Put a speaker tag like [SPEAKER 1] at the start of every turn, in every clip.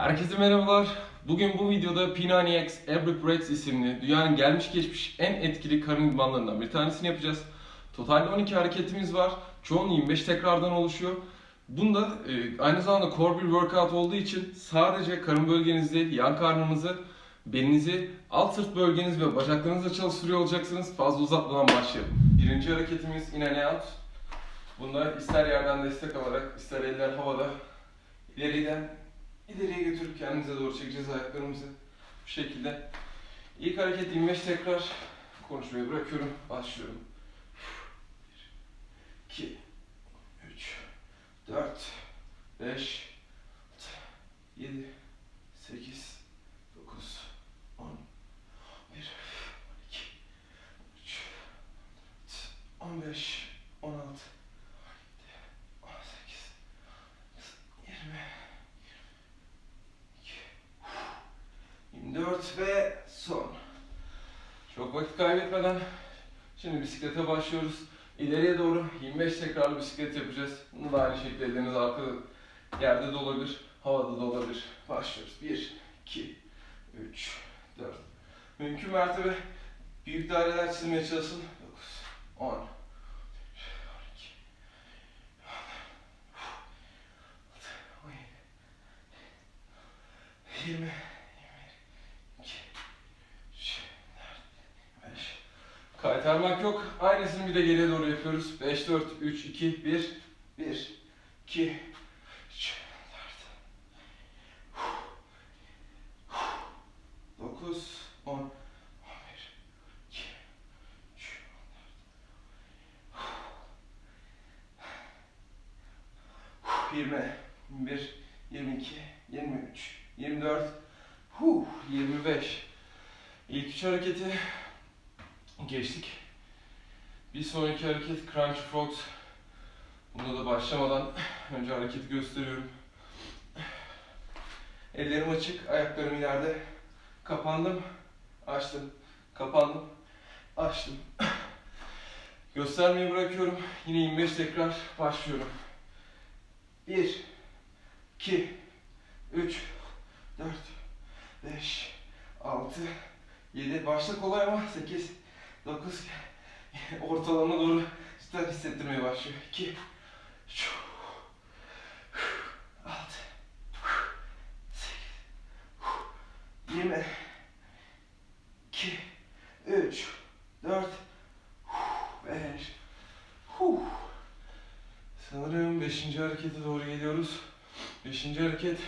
[SPEAKER 1] Herkese merhabalar. Bugün bu videoda P90X Every Breath isimli dünyanın gelmiş geçmiş en etkili karın idmanlarından bir tanesini yapacağız. Totalde 12 hareketimiz var. Çoğunluğu 25 tekrardan oluşuyor. Bunda e, aynı zamanda core bir workout olduğu için sadece karın bölgenizi yan karnınızı, belinizi, alt sırt bölgeniz ve bacaklarınızla çalıştırıyor olacaksınız. Fazla uzatmadan başlayalım. Birinci hareketimiz in and out. Bunda ister yerden destek alarak, ister eller havada, ileriden ileriye götürüp kendimize doğru çekeceğiz ayaklarımızı. Bu şekilde. İlk hareket 25 tekrar konuşmayı bırakıyorum. Başlıyorum. 2 3 4 5 7 8 9 10 11 12 13 15 24 ve son. Çok vakit kaybetmeden şimdi bisiklete başlıyoruz. İleriye doğru 25 tekrarlı bisiklet yapacağız. Bunu da aynı şekilde elleriniz arka yerde de olabilir, havada da olabilir. Başlıyoruz. 1, 2, 3, 4. Mümkün mertebe büyük daireler çizmeye çalışın. 9, 10, 12, 17, 20, 5. Kaytarmak yok. Aynısını bir de geriye doğru yapıyoruz. 5, 4, 3, 2, 1. 1, 2, 3, 4. 9, 10, 11, 2, 3, 20, 21, 22, 23, 24, huh, 25. İlk üç hareketi geçtik. Bir sonraki hareket Crunch Frogs. Bunda da başlamadan önce hareketi gösteriyorum. Ellerim açık, ayaklarım ileride. Kapandım, açtım, kapandım, açtım. Göstermeyi bırakıyorum. Yine 25 tekrar başlıyorum. 1 2 3 4 5 6 7 başta kolay ama 8 9 ortalama doğru cidden hissettirmeye başlıyor. 2 3 6 8 20 2 3 4 5 Sanırım 5. harekete doğru geliyoruz. 5. hareket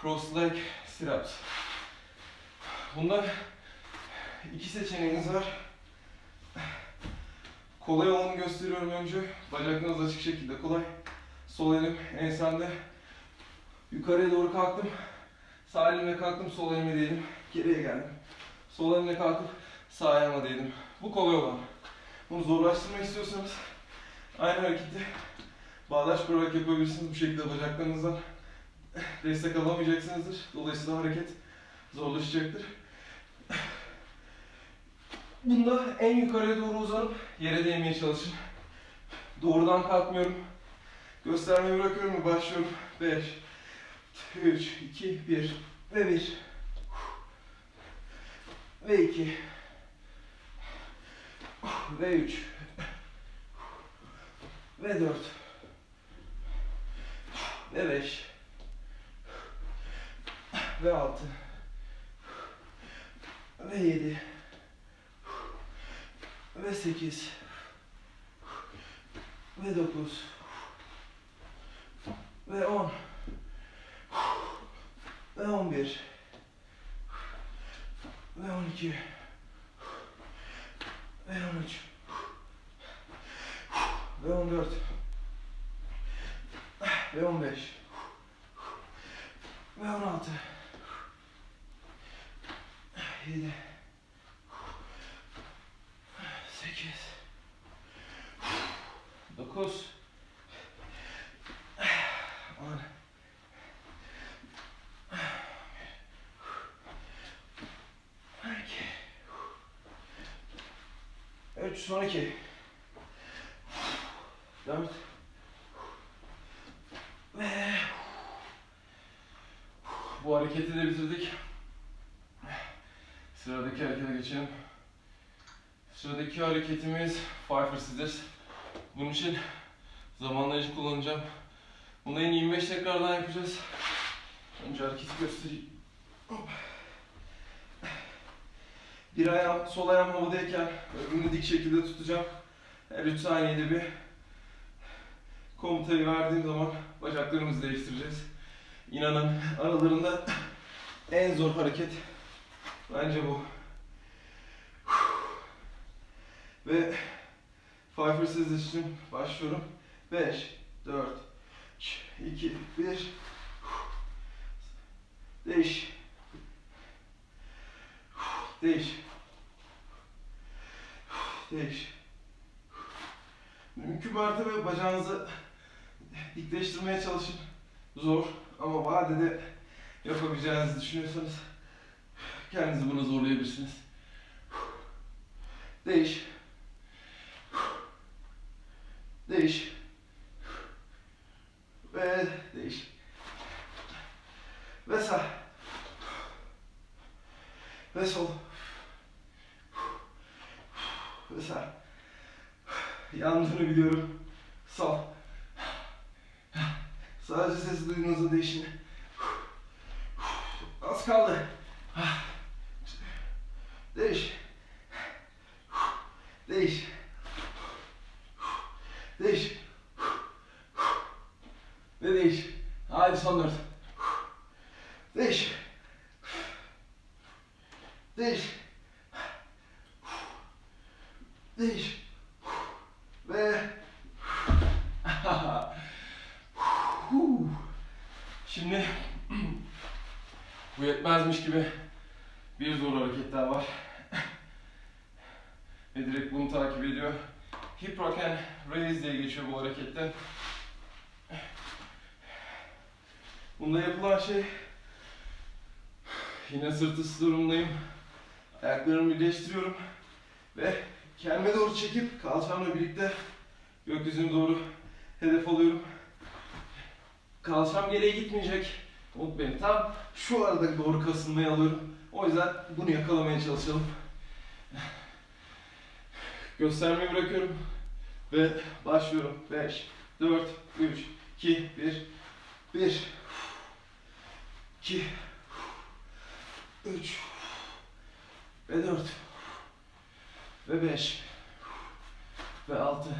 [SPEAKER 1] cross leg sit-ups. Bunda iki seçeneğiniz var. Kolay olanı gösteriyorum önce. Bacaklarınız açık şekilde kolay. Sol elim ensemde. Yukarıya doğru kalktım. Sağ elimle kalktım, sol elime değdim. Geriye geldim. Sol elimle kalkıp sağ ayağıma değdim. Bu kolay olan. Bunu zorlaştırmak istiyorsanız aynı hareketi bağdaş kurarak yapabilirsiniz. Bu şekilde bacaklarınızdan destek alamayacaksınızdır. Dolayısıyla hareket zorlaşacaktır. Bunda en yukarıya doğru uzanıp yere değmeye çalışın. Doğrudan kalkmıyorum. Göstermeyi bırakıyorum ve başlıyorum. 5, 3, 2, 1 ve 1 ve 2 ve 3 ve 4 ve 5 ve 6 ve 7 ve 8 ve 9 ve 10 ve 11 ve 12 ve 13 ve 14 ve 15 ve 16 7 8 9 10 3 son 2 4 ve Bu hareketi de bitirdik. Sıradaki harekete geçelim. Sıradaki hareketimiz Pfeiffer Scissors. Bunun için zamanlayıcı kullanacağım. Bunu en iyi 25 tekrardan yapacağız. Önce hareketi göstereyim. Hop. Bir ayağım, sol ayağım havadayken öbürünü dik şekilde tutacağım. Her 3 saniyede bir komutayı verdiğim zaman bacaklarımızı değiştireceğiz. İnanın aralarında en zor hareket bence bu. Ve Pfeiffer Scissors için başlıyorum. 5, 4, 2, 1, değiş, değiş, değiş. Mümkün mertebe bacağınızı dikleştirmeye çalışın. Zor ama vadede yapabileceğinizi düşünüyorsanız kendinizi buna zorlayabilirsiniz. Değiş. Değiş. Ve değiş. Ve sağ. Ve sol. Ve sağ. Yandığını biliyorum. Sol. Sadece sesi duyduğunuzda değişin. Az kaldı. Değiş. Değiş. Ve değiş. Haydi son dört. Değiş. Değiş. Değiş. Ve Şimdi bu yetmezmiş gibi bir zor hareket daha var. Ve direkt ediyor. Hip rock and raise diye geçiyor bu harekette. Bunda yapılan şey yine sırt üstü durumdayım. Ayaklarımı birleştiriyorum ve kendime doğru çekip kalçamla birlikte gökyüzüne doğru hedef alıyorum. Kalçam geriye gitmeyecek. Unutmayın tam şu arada doğru kasılmayı alıyorum. O yüzden bunu yakalamaya çalışalım. Göstermeyi bırakıyorum. Ve başlıyorum. 5, 4, 3, 2, 1, 1, 2, 3, ve 4, ve 5, ve 6, 7,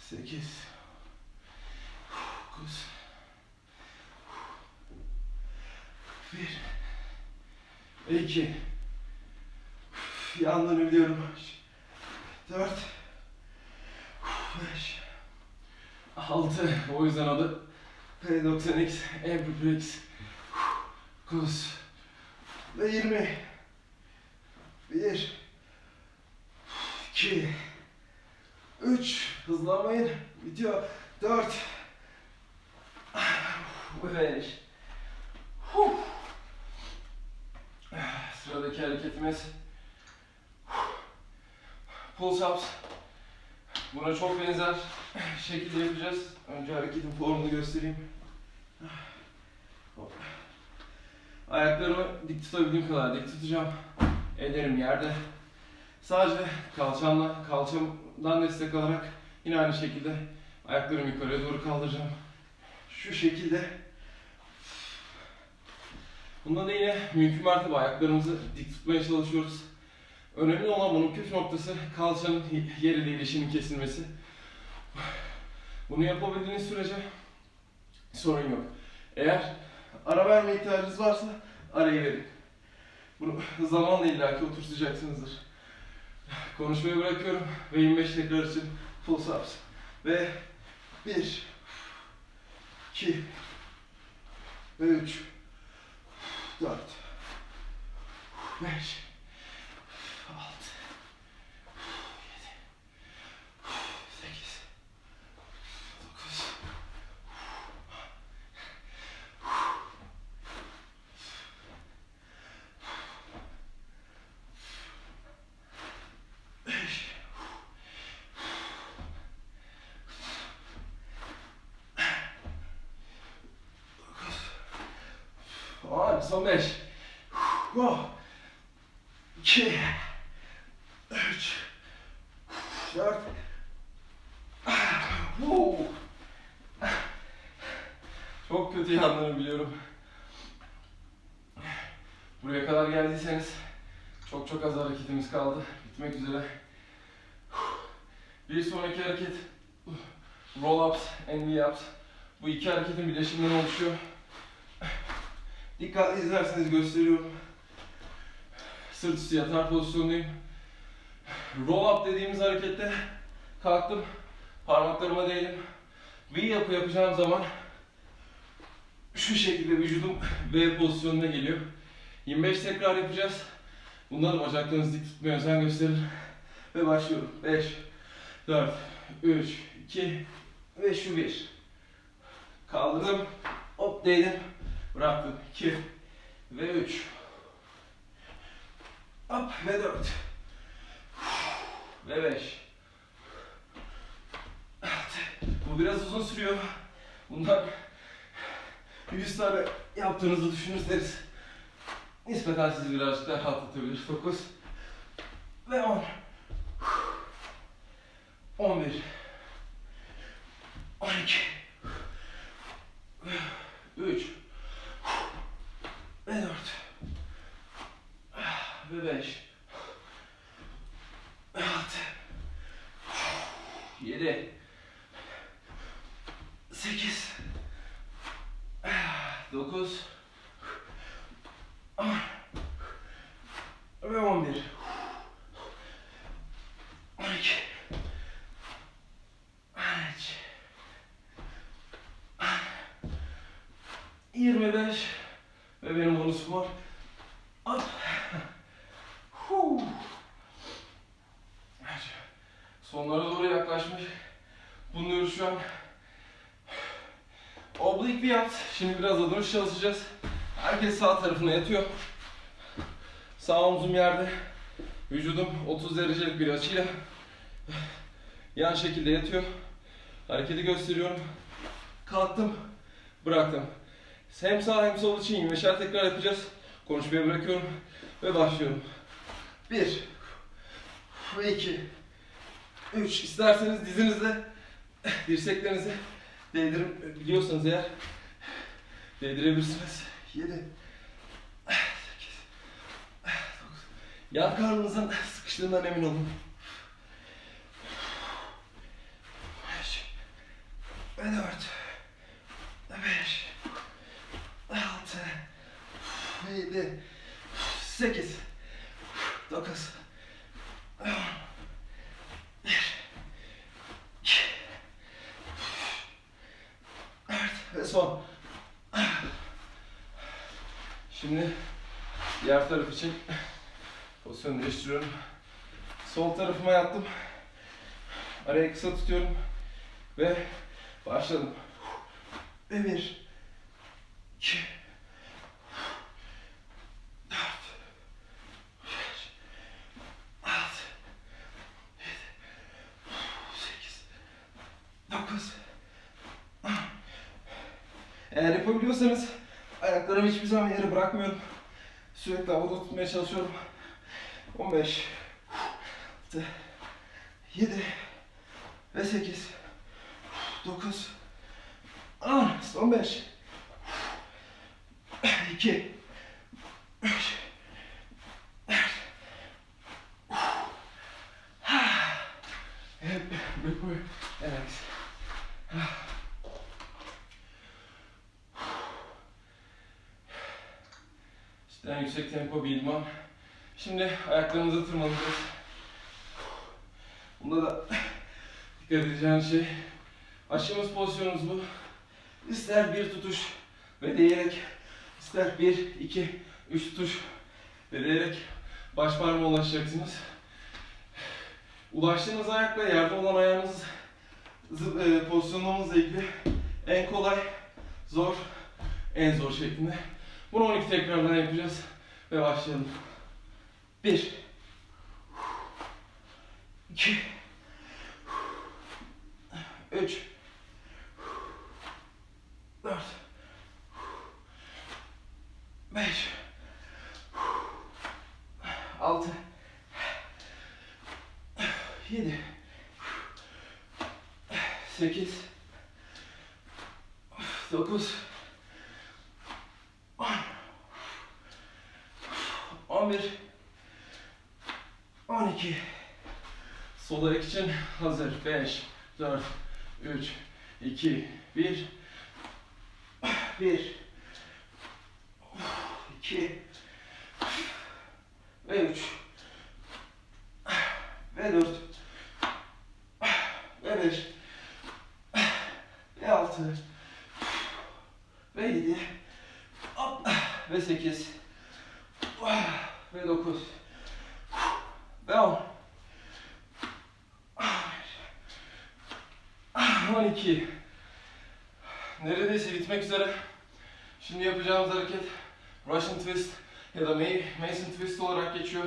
[SPEAKER 1] 8, 9, 1, ve 2, Yandığını biliyorum. 4 5 6 O yüzden adı P90X Ampliflex 9 ve 20 1 2 3 Hızlanmayın. Bitiyor. 4 5 Sıradaki hareketimiz pull ups. Buna çok benzer şekilde yapacağız. Önce hareketin formunu göstereyim. Ayaklarımı dik tutabildiğim kadar dik tutacağım. Ellerim yerde. Sadece kalçamla, kalçamdan destek alarak yine aynı şekilde ayaklarımı yukarıya doğru kaldıracağım. Şu şekilde. Bunda da yine mümkün mertebe ayaklarımızı dik tutmaya çalışıyoruz. Önemli olan bunun püf noktası kalçanın yeriyle ilişkinin kesilmesi. Bunu yapabildiğiniz sürece sorun yok. Eğer ara verme ihtiyacınız varsa arayı verin. Bunu zamanla illaki oturtacaksınızdır. Konuşmayı bırakıyorum ve 25 tekrar için full ups. Ve 1 2 ve 3 4 5 altı, yedi, sekiz, dokuz, beş, On, son beş. Oh. İki. Üç. Dört. Çok kötü yanlarını biliyorum. Buraya kadar geldiyseniz çok çok az hareketimiz kaldı. Bitmek üzere. Bir sonraki hareket roll ups and knee ups. Bu iki hareketin birleşiminden oluşuyor. Dikkatli izlerseniz gösteriyorum. Sırt üstü yatar pozisyondayım. Roll up dediğimiz harekette kalktım. Parmaklarıma değdim. V yapı yapacağım zaman şu şekilde vücudum V pozisyonuna geliyor. 25 tekrar yapacağız. Bunda da bacaklarınızı dik tutmaya özen gösterin. Ve başlıyorum. 5, 4, 3, 2 ve şu 1. Kaldırdım. Hop değdim. Bıraktım. 2 ve 3. Hop ve 4. Ve 5. Bu biraz uzun sürüyor. Bundan 100 tane yaptığınızı düşünürseniz nispeten sizi birazcık daha rahatlatabilir. 9 ve 10. 11 12 3 ve 4 ve 5 ve 6 7 8 9 10 ve 11 12 13 25 ve benim bonusum var. Hop. Huu. Sonlara doğru yaklaşmış. Bulunuyoruz şu an. Oblique bir yat. Şimdi biraz dönüş çalışacağız. Herkes sağ tarafına yatıyor. Sağ omzum yerde. Vücudum 30 derecelik bir açıyla yan şekilde yatıyor. Hareketi gösteriyorum. Kalktım. Bıraktım. Hem sağ hem sol için 25'er tekrar yapacağız. Konuşmayı bırakıyorum ve başlıyorum. 1 ve 2 3 İsterseniz dizinizle dirseklerinizi değdirin biliyorsanız eğer değdirebilirsiniz. 7 8 9 Yan karnınızın sıkıştığından emin olun. 5 ve 4 5 6 7 8 9 10 1 2 4 ve son. Şimdi diğer taraf için pozisyon değiştiriyorum. Sol tarafıma yattım. Araya kısa tutuyorum ve başladım. Ve bir, iki, dört, beş, altı, yedi, sekiz, dokuz, on. Eğer yapabiliyorsanız ayaklarımı hiçbir zaman yere bırakmıyorum. Sürekli havada tutmaya çalışıyorum. 15, 6, 7 ve 8, 9, 10, son 5, 2, 3, 4, Hep before relax. İşte yüksek tempo bir idman. Şimdi ayaklarımızı tırmanacağız. Bunda da dikkat edeceğiniz şey açtığımız pozisyonumuz bu. İster bir tutuş ve değerek, ister bir, iki, üç tutuş ve değerek baş parmağa ulaşacaksınız. Ulaştığınız ayakla yerde olan ayağınız e, pozisyonlamanızla ilgili en kolay, zor, en zor şeklinde. Bunu 12 tekrardan yapacağız ve başlayalım. 1 2 3 4 5 6 7 8 9 11 12 Sol ayak için hazır. 5 4 3 2 1 1 2 ve 3 ve 4 ve 5 ve 6 ve 7 ve 8 Oh. Ve dokuz. Ve on. On iki. Neredeyse bitmek üzere. Şimdi yapacağımız hareket Russian Twist ya da Mason Twist olarak geçiyor.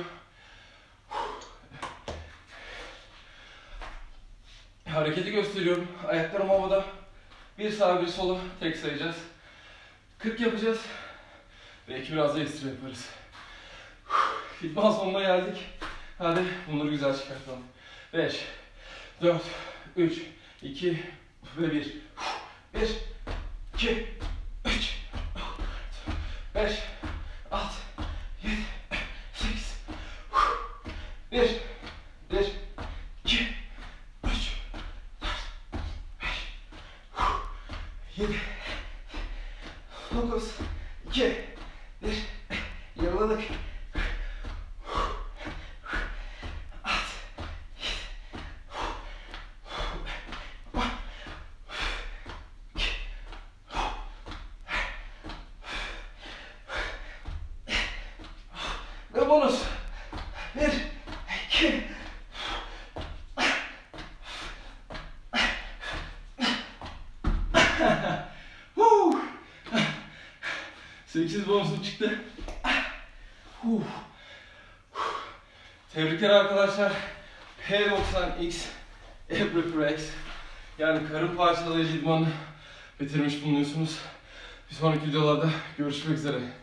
[SPEAKER 1] Hareketi gösteriyorum. Ayaklarım havada. Bir sağa bir sola tek sayacağız. 40 yapacağız. Belki biraz da ekstra yaparız. İdman sonuna geldik. Hadi bunları güzel çıkartalım. 5, 4, 3, 2 ve 1. 1, 2, 3, 5, 6, 7, 8, 1, 1, 2, 3, 7, 9, 2, 1, yaraladık. Ve bonus. 1, 2, Woo! 8 bonusum çıktı. Tebrikler arkadaşlar. P90X Every Press yani karın parçalayıcı idmanı bitirmiş bulunuyorsunuz. Bir sonraki videolarda görüşmek üzere.